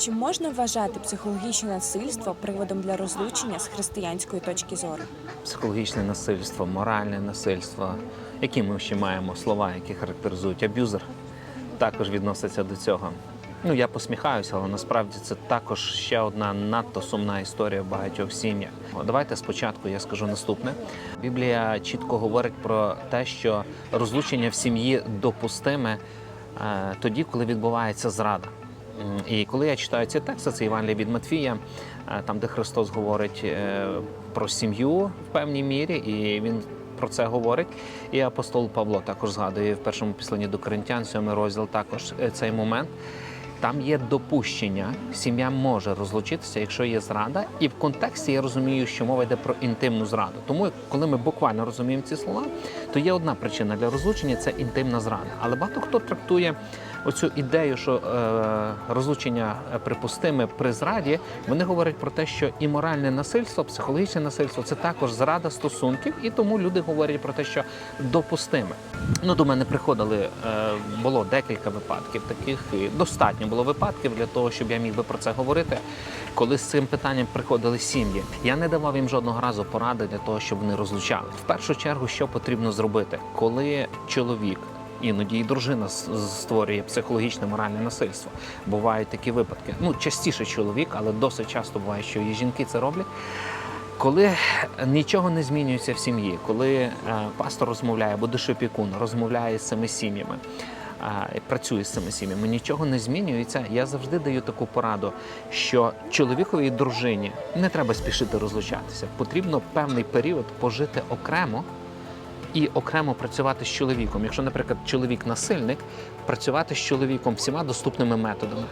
Чи можна вважати психологічне насильство приводом для розлучення з християнської точки зору? Психологічне насильство, моральне насильство. Які ми ще маємо слова, які характеризують аб'юзер, також відноситься до цього. Ну, я посміхаюся, але насправді це також ще одна надто сумна історія в багатьох сім'ях. Давайте спочатку я скажу наступне. Біблія чітко говорить про те, що розлучення в сім'ї допустиме е, тоді, коли відбувається зрада. І коли я читаю ці тексти, це Івангелія від Матфія, е, там, де Христос говорить е, про сім'ю в певній мірі, і він про це говорить. І апостол Павло також згадує в першому післанні до Коринтян, сьомий розділ, також е, цей момент. Там є допущення, сім'я може розлучитися, якщо є зрада, і в контексті я розумію, що мова йде про інтимну зраду. Тому, коли ми буквально розуміємо ці слова, то є одна причина для розлучення це інтимна зрада. Але багато хто трактує оцю ідею, що е, розлучення е, припустиме при зраді. Вони говорять про те, що і моральне насильство, психологічне насильство це також зрада стосунків, і тому люди говорять про те, що допустиме. Ну, до мене приходили, е, було декілька випадків таких, і достатньо було випадків для того, щоб я міг би про це говорити. Коли з цим питанням приходили сім'ї, я не давав їм жодного разу поради для того, щоб вони розлучали. В першу чергу, що потрібно зробити, коли чоловік. Іноді і дружина створює психологічне моральне насильство. Бувають такі випадки. Ну, частіше чоловік, але досить часто буває, що і жінки це роблять. Коли нічого не змінюється в сім'ї, коли е, пастор розмовляє, або душопікун розмовляє з цими сім'ями, працює з цими сім'ями, нічого не змінюється. Я завжди даю таку пораду, що чоловікові і дружині не треба спішити розлучатися. Потрібно певний період пожити окремо і окремо працювати з чоловіком. Якщо, наприклад, чоловік насильник, працювати з чоловіком всіма доступними методами.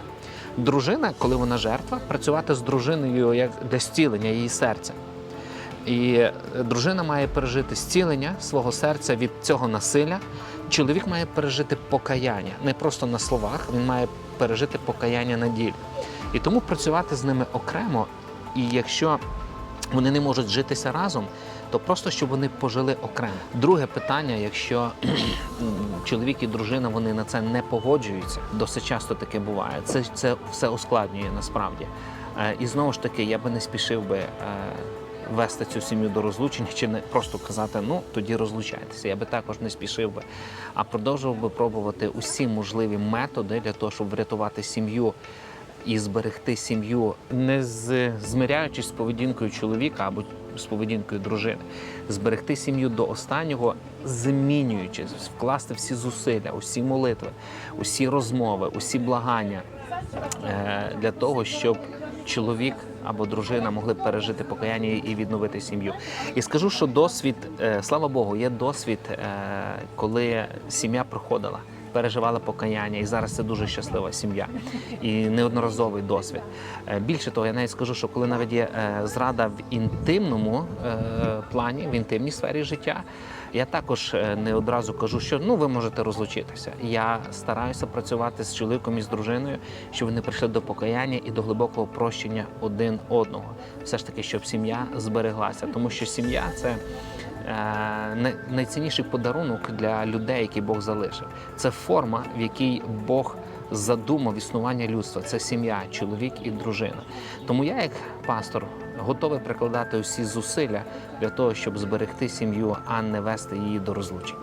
Дружина, коли вона жертва, працювати з дружиною як для зцілення її серця. І е, дружина має пережити зцілення свого серця від цього насилля. Чоловік має пережити покаяння не просто на словах, він має пережити покаяння на ділі. І тому працювати з ними окремо. І якщо вони не можуть житися разом, то просто щоб вони пожили окремо. Друге питання, якщо чоловік і дружина вони на це не погоджуються, досить часто таке буває. Це, це все ускладнює насправді. Е, І знову ж таки, я би не спішив би. е, Вести цю сім'ю до розлучення чи не просто казати, ну тоді розлучайтеся. Я би також не спішив би, а продовжував би пробувати усі можливі методи для того, щоб врятувати сім'ю і зберегти сім'ю, не з, змиряючись з поведінкою чоловіка або з поведінкою дружини, зберегти сім'ю до останнього, змінюючись, вкласти всі зусилля, усі молитви, усі розмови, усі благання е, для того, щоб чоловік або дружина могли пережити покаяння і відновити сім'ю. І скажу, що досвід, е, слава Богу, є досвід, е, коли сім'я проходила. Переживала покаяння, і зараз це дуже щаслива сім'я і неодноразовий досвід. Е, Більше того, я навіть скажу, що коли навіть є е, зрада в інтимному е, плані, в інтимній сфері життя, я також не одразу кажу, що ну ви можете розлучитися. Я стараюся працювати з чоловіком і з дружиною, щоб вони прийшли до покаяння і до глибокого прощення один одного. Все ж таки, щоб сім'я збереглася, тому що сім'я це. Е, най- Найцінніший подарунок для людей, який Бог залишив, це форма, в якій Бог задумав існування людства. Це сім'я, чоловік і дружина. Тому я, як пастор, готовий прикладати усі зусилля для того, щоб зберегти сім'ю, а не вести її до розлучення.